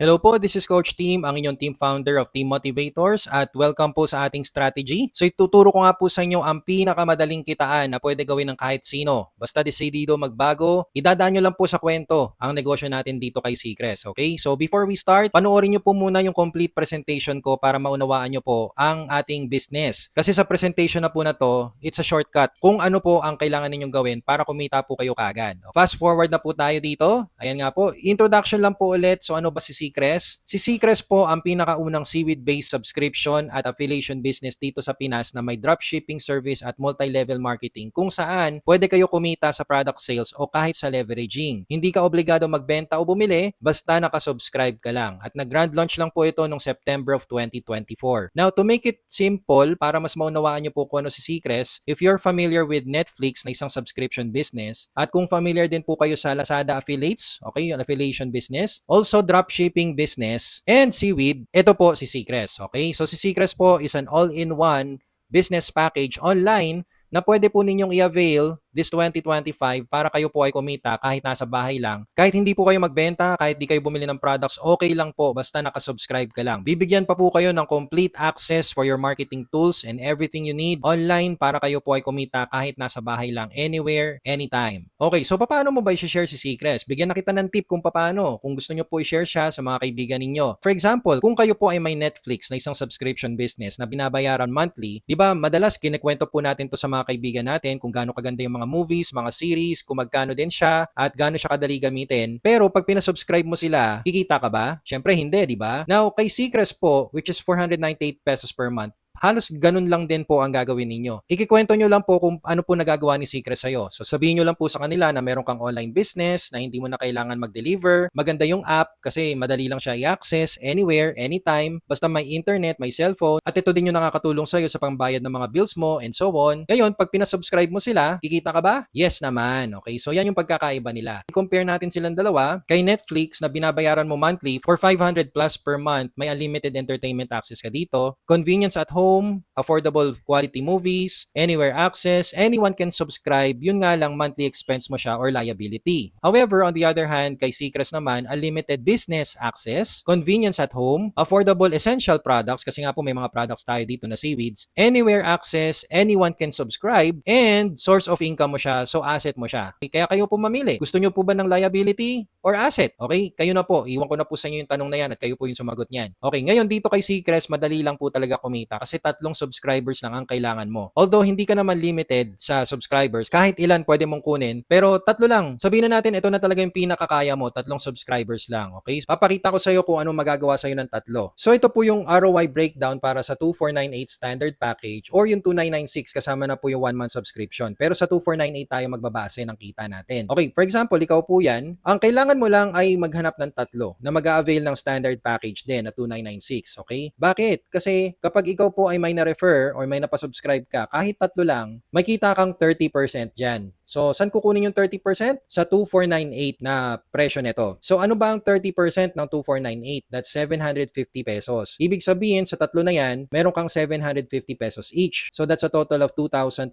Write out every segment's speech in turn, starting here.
Hello po, this is Coach Team, ang inyong team founder of Team Motivators at welcome po sa ating strategy. So ituturo ko nga po sa inyo ang pinakamadaling kitaan na pwede gawin ng kahit sino. Basta decidido magbago, idadaan nyo lang po sa kwento ang negosyo natin dito kay Secres, okay? So before we start, panoorin nyo po muna yung complete presentation ko para maunawaan nyo po ang ating business. Kasi sa presentation na po na to, it's a shortcut kung ano po ang kailangan ninyong gawin para kumita po kayo kagad. Fast forward na po tayo dito. Ayan nga po, introduction lang po ulit. So ano ba si Secres? Si Secres po ang pinakaunang seaweed-based subscription at affiliation business dito sa Pinas na may dropshipping service at multi-level marketing kung saan pwede kayo kumita sa product sales o kahit sa leveraging. Hindi ka obligado magbenta o bumili, basta nakasubscribe ka lang. At nag-grand launch lang po ito noong September of 2024. Now, to make it simple, para mas maunawaan niyo po kung ano si Secres, if you're familiar with Netflix na isang subscription business, at kung familiar din po kayo sa Lazada affiliates, okay, yung affiliation business, also dropshipping business, and Seaweed, ito po si Secres, okay? So si Secres po is an all-in-one business package online na pwede po ninyong i-avail this 2025 para kayo po ay kumita kahit nasa bahay lang. Kahit hindi po kayo magbenta, kahit di kayo bumili ng products, okay lang po basta nakasubscribe ka lang. Bibigyan pa po kayo ng complete access for your marketing tools and everything you need online para kayo po ay kumita kahit nasa bahay lang, anywhere, anytime. Okay, so paano mo ba i-share si Secrets? Bigyan na kita ng tip kung paano. Kung gusto nyo po i-share siya sa mga kaibigan ninyo. For example, kung kayo po ay may Netflix na isang subscription business na binabayaran monthly, di ba madalas kinikwento po natin to sa mga kaibigan natin kung gaano kaganda yung mga movies, mga series, kung magkano din siya at gaano siya kadali gamitin. Pero pag pinasubscribe mo sila, kikita ka ba? Syempre hindi, di ba? Now, kay Secrets po, which is 498 pesos per month, halos ganun lang din po ang gagawin ninyo. Ikikwento nyo lang po kung ano po nagagawa ni Secret sa'yo. So sabihin nyo lang po sa kanila na meron kang online business, na hindi mo na kailangan mag-deliver. Maganda yung app kasi madali lang siya i-access anywhere, anytime. Basta may internet, may cellphone. At ito din yung nakakatulong sa'yo sa pangbayad ng mga bills mo and so on. Ngayon, pag pinasubscribe mo sila, kikita ka ba? Yes naman. Okay, so yan yung pagkakaiba nila. I-compare natin silang dalawa. Kay Netflix na binabayaran mo monthly for 500 plus per month, may unlimited entertainment access ka dito. Convenience at home, home, affordable quality movies, anywhere access, anyone can subscribe, yun nga lang monthly expense mo siya or liability. However, on the other hand, kay Secrets naman, unlimited business access, convenience at home, affordable essential products, kasi nga po may mga products tayo dito na seaweeds, anywhere access, anyone can subscribe, and source of income mo siya, so asset mo siya. Kaya kayo po mamili. Gusto nyo po ba ng liability or asset? Okay, kayo na po. Iwan ko na po sa inyo yung tanong na yan at kayo po yung sumagot niyan. Okay, ngayon dito kay Secrets, madali lang po talaga kumita kasi tatlong subscribers lang ang kailangan mo. Although hindi ka naman limited sa subscribers, kahit ilan pwede mong kunin, pero tatlo lang. Sabihin na natin, ito na talaga yung pinakakaya mo, tatlong subscribers lang, okay? Papakita ko sa iyo kung anong magagawa sa iyo ng tatlo. So ito po yung ROI breakdown para sa 2498 standard package or yung 2996 kasama na po yung 1 month subscription. Pero sa 2498 tayo magbabase ng kita natin. Okay, for example, ikaw po yan, ang kailangan mo lang ay maghanap ng tatlo na mag-avail ng standard package din na 2996, okay? Bakit? Kasi kapag ikaw po ay may na-refer or may napasubscribe ka, kahit tatlo lang, may kita kang 30% dyan. So, saan kukunin yung 30%? Sa 2498 na presyo nito. So, ano ba ang 30% ng 2498? That's 750 pesos. Ibig sabihin, sa tatlo na yan, meron kang 750 pesos each. So, that's a total of 2,250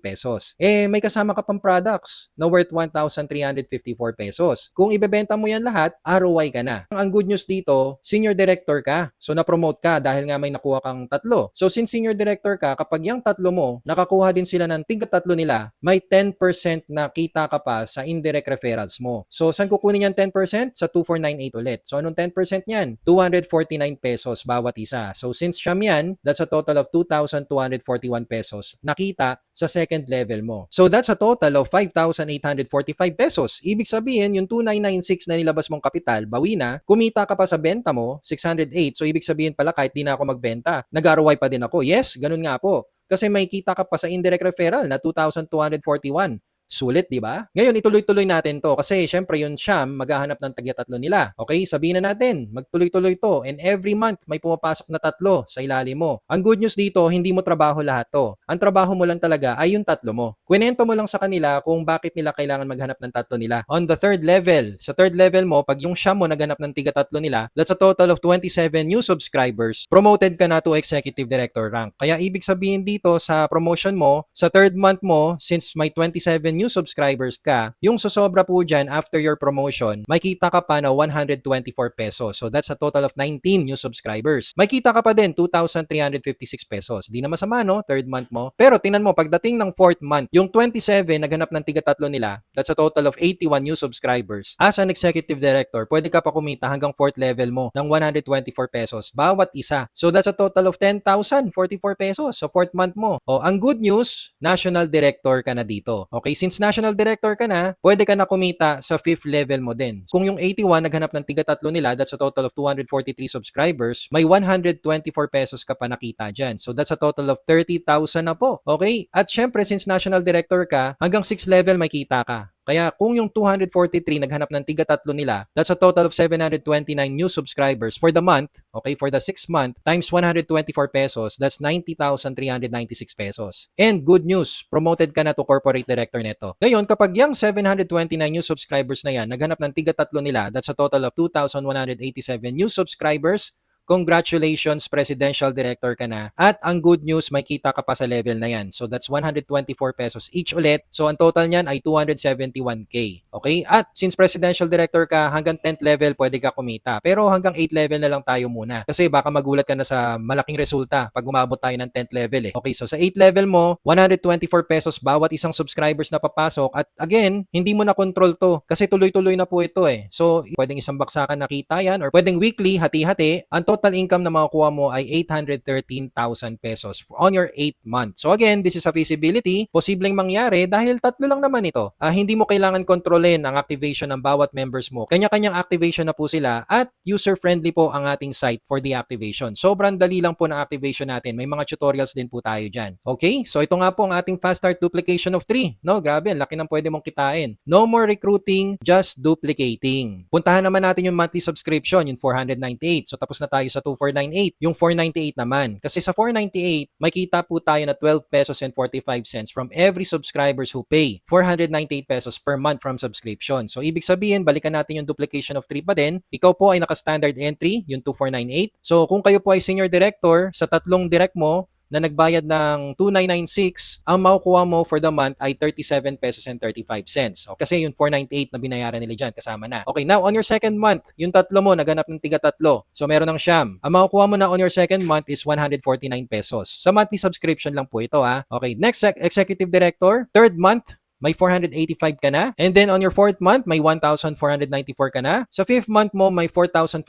pesos. Eh, may kasama ka pang products na worth 1,354 pesos. Kung ibebenta mo yan lahat, ROI ka na. Ang good news dito, senior director ka. So, na-promote ka dahil nga may nakuha kang tatlo. So, since senior director ka, kapag yung tatlo mo, nakakuha din sila ng tingkat tatlo nila, may 10% na kita ka pa sa indirect referrals mo. So, saan kukunin yan 10%? Sa 2498 ulit. So, anong 10% niyan? 249 pesos bawat isa. So, since siyam yan, that's a total of 2,241 pesos nakita sa second level mo. So, that's a total of 5,845 pesos. Ibig sabihin, yung 2,996 na nilabas mong kapital, bawi na, kumita ka pa sa benta mo, 608. So, ibig sabihin pala, kahit di na ako magbenta, nag-ROI pa din ako. Yes, ganun nga po. Kasi may kita ka pa sa indirect referral na 2,241. Sulit, di ba? Ngayon, ituloy-tuloy natin to kasi syempre yung Sham maghahanap ng tagya tatlo nila. Okay, sabihin na natin, magtuloy-tuloy to and every month may pumapasok na tatlo sa ilalim mo. Ang good news dito, hindi mo trabaho lahat to. Ang trabaho mo lang talaga ay yung tatlo mo. Kwento mo lang sa kanila kung bakit nila kailangan maghanap ng tatlo nila. On the third level, sa third level mo, pag yung Sham mo naghanap ng tiga tatlo nila, that's a total of 27 new subscribers. Promoted ka na to executive director rank. Kaya ibig sabihin dito sa promotion mo, sa third month mo, since may 27 new subscribers ka, yung susobra po dyan after your promotion, may kita ka pa na 124 pesos. So that's a total of 19 new subscribers. May kita ka pa din 2,356 pesos. Di na masama no, third month mo. Pero tingnan mo, pagdating ng fourth month, yung 27 naghanap ng tiga tatlo nila, that's a total of 81 new subscribers. As an executive director, pwede ka pa kumita hanggang fourth level mo ng 124 pesos bawat isa. So that's a total of 10,044 pesos sa fourth month mo. O ang good news, national director ka na dito. Okay, since national director ka na, pwede ka na kumita sa fifth level mo din. Kung yung 81 naghanap ng tiga tatlo nila, that's a total of 243 subscribers, may 124 pesos ka pa nakita dyan. So that's a total of 30,000 na po. Okay? At syempre, since national director ka, hanggang 6 level may kita ka. Kaya kung yung 243 naghanap ng tiga tatlo nila, that's a total of 729 new subscribers for the month, okay, for the 6 month, times 124 pesos, that's 90,396 pesos. And good news, promoted ka na to corporate director neto. Ngayon, kapag yung 729 new subscribers na yan, naghanap ng tiga tatlo nila, that's a total of 2,187 new subscribers, Congratulations, Presidential Director ka na. At ang good news, may kita ka pa sa level na yan. So that's 124 pesos each ulit. So ang total niyan ay 271k. Okay? At since Presidential Director ka, hanggang 10th level pwede ka kumita. Pero hanggang 8th level na lang tayo muna. Kasi baka magulat ka na sa malaking resulta pag umabot tayo ng 10th level eh. Okay, so sa 8th level mo, 124 pesos bawat isang subscribers na papasok. At again, hindi mo na control to. Kasi tuloy-tuloy na po ito eh. So, pwedeng isang baksakan nakita yan or pwedeng weekly, hati-hati. Ang total income na makukuha mo ay 813,000 pesos on your 8th month. So again, this is a feasibility. Posibleng mangyari dahil tatlo lang naman ito. Ah, hindi mo kailangan kontrolin ang activation ng bawat members mo. Kanya-kanyang activation na po sila at user-friendly po ang ating site for the activation. Sobrang dali lang po ng activation natin. May mga tutorials din po tayo dyan. Okay? So ito nga po ang ating fast start duplication of 3. No, grabe. ang Laki ng pwede mong kitain. No more recruiting, just duplicating. Puntahan naman natin yung monthly subscription, yung 498. So tapos na tayo sa 2498. Yung 498 naman. Kasi sa 498, may kita po tayo na 12 pesos and 45 cents from every subscribers who pay 498 pesos per month from subscription. So ibig sabihin, balikan natin yung duplication of 3 pa din. Ikaw po ay naka-standard entry, yung 2498. So kung kayo po ay senior director, sa tatlong direct mo, na nagbayad ng 2996, ang makukuha mo for the month ay 37 pesos and 35 cents. O, kasi yung 498 na binayaran nila dyan, kasama na. Okay, now on your second month, yung tatlo mo, naganap ng tiga tatlo. So meron ng siyam. Ang makukuha mo na on your second month is 149 pesos. Sa monthly subscription lang po ito ha. Okay, next executive director, third month, may 485 ka na. And then on your fourth month, may 1,494 ka na. Sa fifth month mo, may 4,519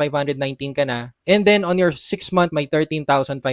ka na. And then on your sixth month, may 13,595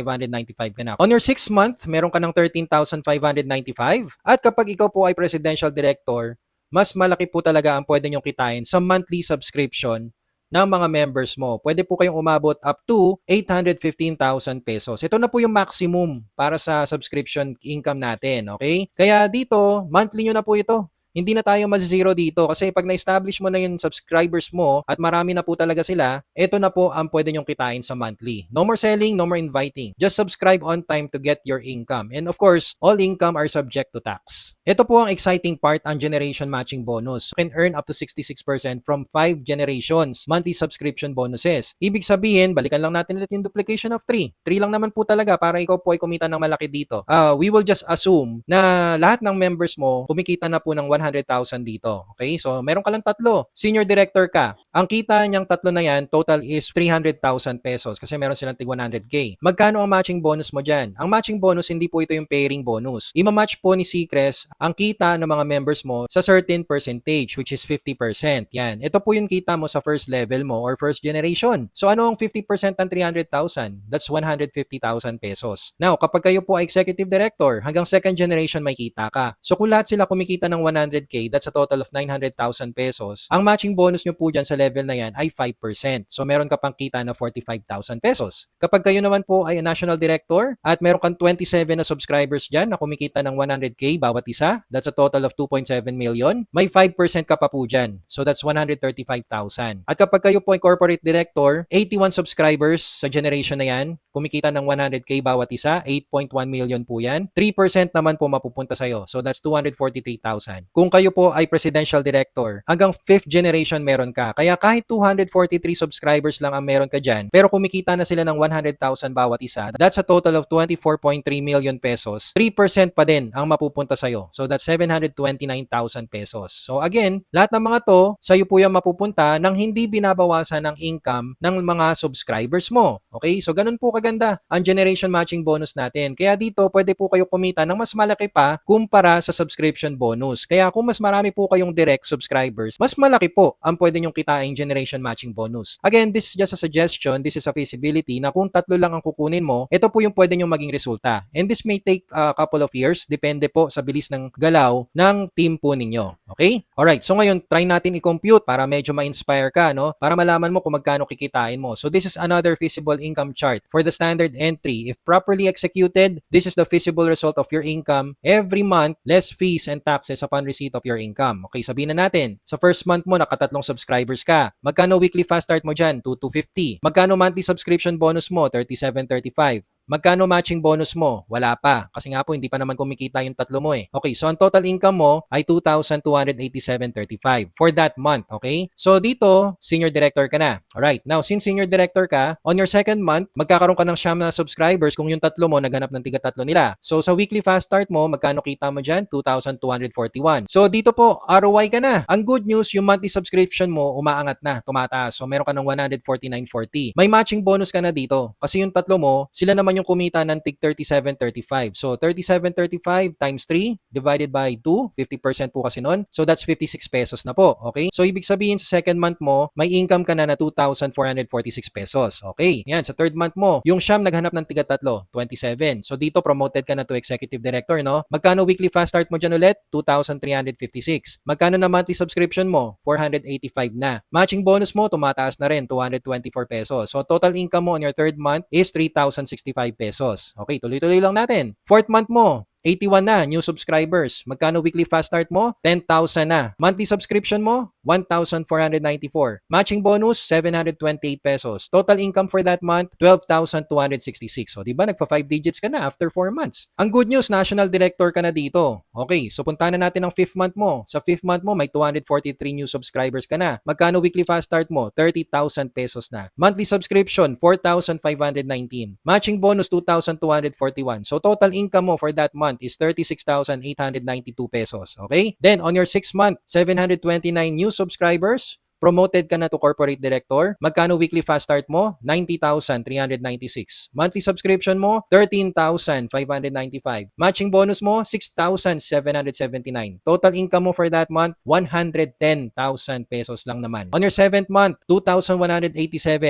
ka na. On your sixth month, meron ka ng 13,595. At kapag ikaw po ay presidential director, mas malaki po talaga ang pwede nyong kitain sa monthly subscription ng mga members mo. Pwede po kayong umabot up to 815,000 pesos. Ito na po yung maximum para sa subscription income natin, okay? Kaya dito, monthly nyo na po ito hindi na tayo mas-zero dito kasi pag na-establish mo na yung subscribers mo at marami na po talaga sila, ito na po ang pwede nyong kitain sa monthly. No more selling, no more inviting. Just subscribe on time to get your income. And of course, all income are subject to tax. Ito po ang exciting part, ang generation matching bonus. You can earn up to 66% from 5 generations monthly subscription bonuses. Ibig sabihin, balikan lang natin ulit yung duplication of 3. 3 lang naman po talaga para ikaw po ay kumita ng malaki dito. Uh, we will just assume na lahat ng members mo kumikita na po ng 100,000 dito. Okay? So, meron ka lang tatlo. Senior director ka. Ang kita niyang tatlo na yan, total is 300,000 pesos kasi meron silang tig 100k. Magkano ang matching bonus mo dyan? Ang matching bonus, hindi po ito yung pairing bonus. Ima-match po ni Secrets ang kita ng mga members mo sa certain percentage which is 50%. Yan. Ito po yung kita mo sa first level mo or first generation. So ano ang 50% ng 300,000? That's 150,000 pesos. Now, kapag kayo po ay executive director, hanggang second generation may kita ka. So kung lahat sila kumikita ng 100k, that's a total of 900,000 pesos. Ang matching bonus nyo po dyan sa level na yan ay 5%. So meron ka pang kita na 45,000 pesos. Kapag kayo naman po ay national director at meron kang 27 na subscribers dyan na kumikita ng 100k bawat isa, that's a total of 2.7 million. May 5% ka pa po dyan. So that's 135,000. At kapag kayo po ay corporate director, 81 subscribers sa generation na yan, kumikita ng 100k bawat isa, 8.1 million po yan. 3% naman po mapupunta sa'yo. So that's 243,000. Kung kayo po ay presidential director, hanggang 5th generation meron ka. Kaya kahit 243 subscribers lang ang meron ka dyan, pero kumikita na sila ng 100,000 bawat isa, that's a total of 24.3 million pesos. 3% pa din ang mapupunta sa'yo. So that's 729,000 pesos. So again, lahat ng mga to, sa'yo po yan mapupunta nang hindi binabawasan ng income ng mga subscribers mo. Okay? So ganun po kaganda ang generation matching bonus natin. Kaya dito, pwede po kayo kumita ng mas malaki pa kumpara sa subscription bonus. Kaya kung mas marami po kayong direct subscribers, mas malaki po ang pwede nyong kitain generation matching bonus. Again, this is just a suggestion, this is a feasibility na kung tatlo lang ang kukunin mo, ito po yung pwede nyong maging resulta. And this may take a couple of years, depende po sa bilis ng galaw ng team po ninyo. Okay? Alright, so ngayon, try natin i-compute para medyo ma-inspire ka, no? Para malaman mo kung magkano kikitain mo. So this is another feasible income chart for the standard entry. If properly executed, this is the feasible result of your income every month, less fees and taxes upon receipt of your income. Okay, sabihin na natin, sa first month mo, nakatatlong subscribers ka. Magkano weekly fast start mo dyan? 2250. Magkano monthly subscription bonus mo? 3735. Magkano matching bonus mo? Wala pa. Kasi nga po, hindi pa naman kumikita yung tatlo mo eh. Okay, so ang total income mo ay 2,287.35 for that month, okay? So dito, senior director ka na. Alright, now since senior director ka, on your second month, magkakaroon ka ng siyam na subscribers kung yung tatlo mo naganap ng tiga tatlo nila. So sa weekly fast start mo, magkano kita mo dyan? 2,241. So dito po, ROI ka na. Ang good news, yung monthly subscription mo, umaangat na, tumataas. So meron ka ng 149.40. May matching bonus ka na dito. Kasi yung tatlo mo, sila naman yung kumita ng tig 37.35. So 37.35 times 3 divided by 2, 50% po kasi nun. So that's 56 pesos na po. Okay? So ibig sabihin sa second month mo, may income ka na na 2,446 pesos. Okay? Yan, sa third month mo, yung siyam naghanap ng tiga tatlo, 27. So dito promoted ka na to executive director, no? Magkano weekly fast start mo dyan ulit? 2,356. Magkano na monthly subscription mo? 485 na. Matching bonus mo, tumataas na rin, 224 pesos. So total income mo on your third month is 3,065 pesos. Okay, tuloy-tuloy lang natin. Fourth month mo, 81 na new subscribers. Magkano weekly fast start mo? 10,000 na. Monthly subscription mo? 1,494. Matching bonus, 728 pesos. Total income for that month, 12,266. So, di ba, nagpa 5 digits ka na after 4 months. Ang good news, national director ka na dito. Okay, so punta na natin ang 5th month mo. Sa 5th month mo, may 243 new subscribers ka na. Magkano weekly fast start mo? 30,000 pesos na. Monthly subscription, 4,519. Matching bonus, 2,241. So, total income mo for that month is 36,892 pesos. Okay? Then, on your 6th month, 729 new subscribers, promoted ka na to corporate director. Magkano weekly fast start mo? 90,396. Monthly subscription mo? 13,595. Matching bonus mo? 6,779. Total income mo for that month? 110,000 pesos lang naman. On your 7th month, 2,187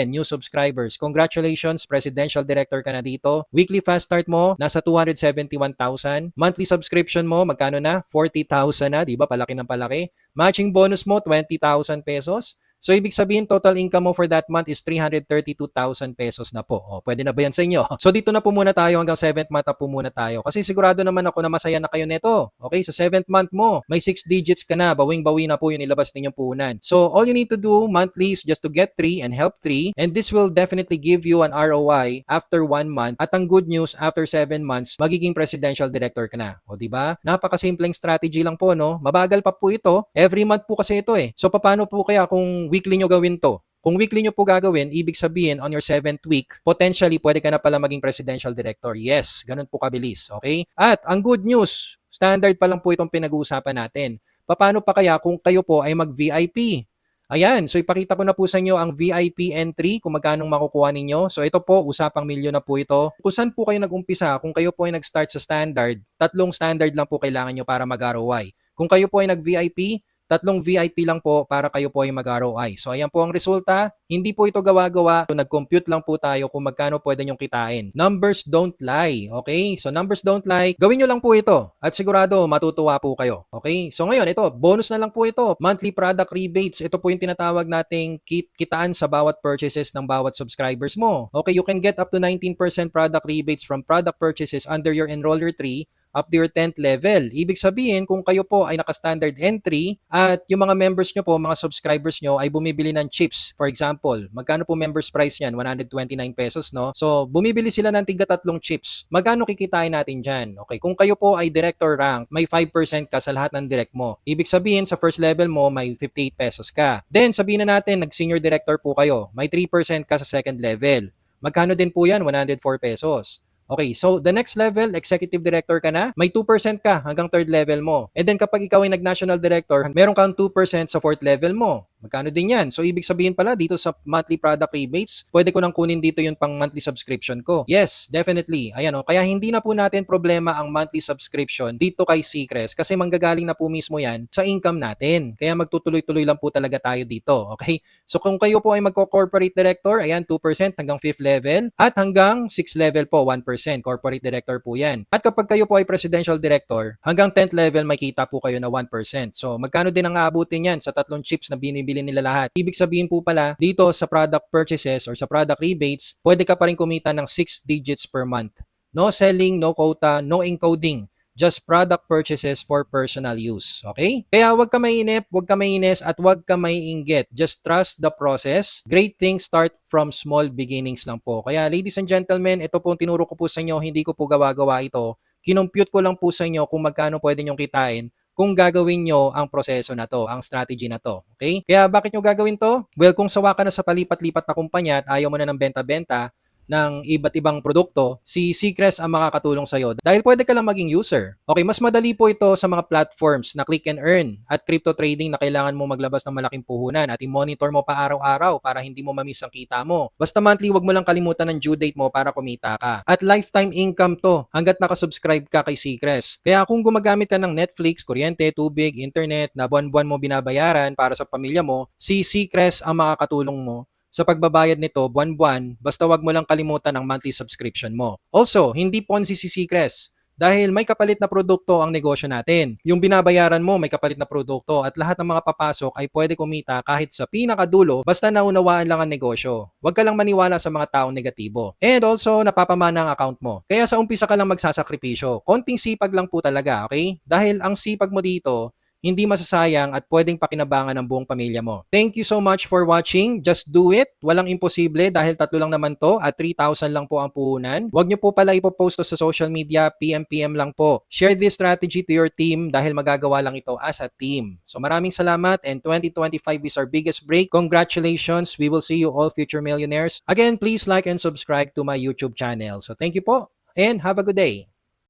new subscribers. Congratulations, presidential director ka na dito. Weekly fast start mo? Nasa 271,000. Monthly subscription mo? Magkano na? 40,000 na. Di ba? Palaki ng palaki. Matching bonus mo, 20,000 pesos. So, ibig sabihin, total income mo for that month is 332,000 pesos na po. O, pwede na ba yan sa inyo? So, dito na po muna tayo hanggang 7th month na po muna tayo. Kasi sigurado naman ako na masaya na kayo neto. Okay, sa 7th month mo, may 6 digits ka na. Bawing-bawi na po yung ilabas ninyong puhunan. So, all you need to do monthly is just to get 3 and help 3. And this will definitely give you an ROI after 1 month. At ang good news, after 7 months, magiging presidential director ka na. O, di ba? Napakasimpleng strategy lang po, no? Mabagal pa po ito. Every month po kasi ito eh. So, paano po kaya kung weekly nyo gawin to? Kung weekly nyo po gagawin, ibig sabihin on your 7th week, potentially pwede ka na pala maging presidential director. Yes, ganun po kabilis. Okay? At ang good news, standard pa lang po itong pinag-uusapan natin. Paano pa kaya kung kayo po ay mag-VIP? Ayan, so ipakita ko na po sa inyo ang VIP entry kung magkano makukuha ninyo. So ito po, usapang milyon na po ito. Kung saan po kayo nag-umpisa, kung kayo po ay nag-start sa standard, tatlong standard lang po kailangan nyo para mag-ROI. Kung kayo po ay nag-VIP, tatlong VIP lang po para kayo po ay mag-ROI. So ayan po ang resulta. Hindi po ito gawa-gawa. So, nag-compute lang po tayo kung magkano pwede nyong kitain. Numbers don't lie. Okay? So numbers don't lie. Gawin nyo lang po ito. At sigurado matutuwa po kayo. Okay? So ngayon, ito, bonus na lang po ito. Monthly product rebates. Ito po yung tinatawag nating kit kitaan sa bawat purchases ng bawat subscribers mo. Okay, you can get up to 19% product rebates from product purchases under your enroller tree up to your 10th level. Ibig sabihin, kung kayo po ay naka-standard entry at yung mga members nyo po, mga subscribers nyo ay bumibili ng chips, for example, magkano po members price yan? 129 pesos, no? So, bumibili sila ng tiga tatlong chips. Magkano kikitain natin dyan? Okay, kung kayo po ay director rank, may 5% ka sa lahat ng direct mo. Ibig sabihin, sa first level mo, may 58 pesos ka. Then, sabihin na natin, nag-senior director po kayo, may 3% ka sa second level. Magkano din po yan? 104 pesos. Okay, so the next level, executive director ka na, may 2% ka hanggang third level mo. And then kapag ikaw ay nag-national director, meron kang 2% sa fourth level mo. Magkano din yan? So, ibig sabihin pala dito sa monthly product rebates, pwede ko nang kunin dito yung pang monthly subscription ko. Yes, definitely. Ayan o. Kaya hindi na po natin problema ang monthly subscription dito kay Seacrest kasi manggagaling na po mismo yan sa income natin. Kaya magtutuloy-tuloy lang po talaga tayo dito. Okay? So, kung kayo po ay magko-corporate director, ayan, 2% hanggang 5th level at hanggang 6th level po, 1%. Corporate director po yan. At kapag kayo po ay presidential director, hanggang 10th level may kita po kayo na 1%. So, magkano din ang aabutin yan sa tatlong chips na binibili binibili nila lahat. Ibig sabihin po pala, dito sa product purchases or sa product rebates, pwede ka pa rin kumita ng 6 digits per month. No selling, no quota, no encoding. Just product purchases for personal use. Okay? Kaya wag ka mainip, wag ka mainis, at wag ka maiinggit. Just trust the process. Great things start from small beginnings lang po. Kaya ladies and gentlemen, ito po tinuro ko po sa inyo, hindi ko po gawa-gawa ito. Kinompute ko lang po sa inyo kung magkano pwede nyong kitain kung gagawin nyo ang proseso na to, ang strategy na to. Okay? Kaya bakit nyo gagawin to? Well, kung sawa ka na sa palipat-lipat na kumpanya at ayaw mo na ng benta-benta, ng iba't ibang produkto, si Seacrest ang makakatulong sa'yo dahil pwede ka lang maging user. Okay, mas madali po ito sa mga platforms na click and earn at crypto trading na kailangan mo maglabas ng malaking puhunan at i-monitor mo pa araw-araw para hindi mo mamiss ang kita mo. Basta monthly, wag mo lang kalimutan ng due date mo para kumita ka. At lifetime income to hanggat nakasubscribe ka kay Seacrest. Kaya kung gumagamit ka ng Netflix, kuryente, tubig, internet na buwan-buwan mo binabayaran para sa pamilya mo, si Seacrest ang makakatulong mo sa pagbabayad nito buwan-buwan basta wag mo lang kalimutan ang monthly subscription mo. Also, hindi Ponzi si Seacrest dahil may kapalit na produkto ang negosyo natin. Yung binabayaran mo may kapalit na produkto at lahat ng mga papasok ay pwede kumita kahit sa pinakadulo basta naunawaan lang ang negosyo. Huwag ka lang maniwala sa mga taong negatibo. And also, napapamana ang account mo. Kaya sa umpisa ka lang magsasakripisyo. Konting sipag lang po talaga, okay? Dahil ang sipag mo dito, hindi masasayang at pwedeng pakinabangan ng buong pamilya mo. Thank you so much for watching. Just do it. Walang imposible dahil tatlo lang naman to at 3,000 lang po ang puhunan. Huwag nyo po pala ipopost to sa social media, PM-PM lang po. Share this strategy to your team dahil magagawa lang ito as a team. So maraming salamat and 2025 is our biggest break. Congratulations. We will see you all future millionaires. Again, please like and subscribe to my YouTube channel. So thank you po and have a good day.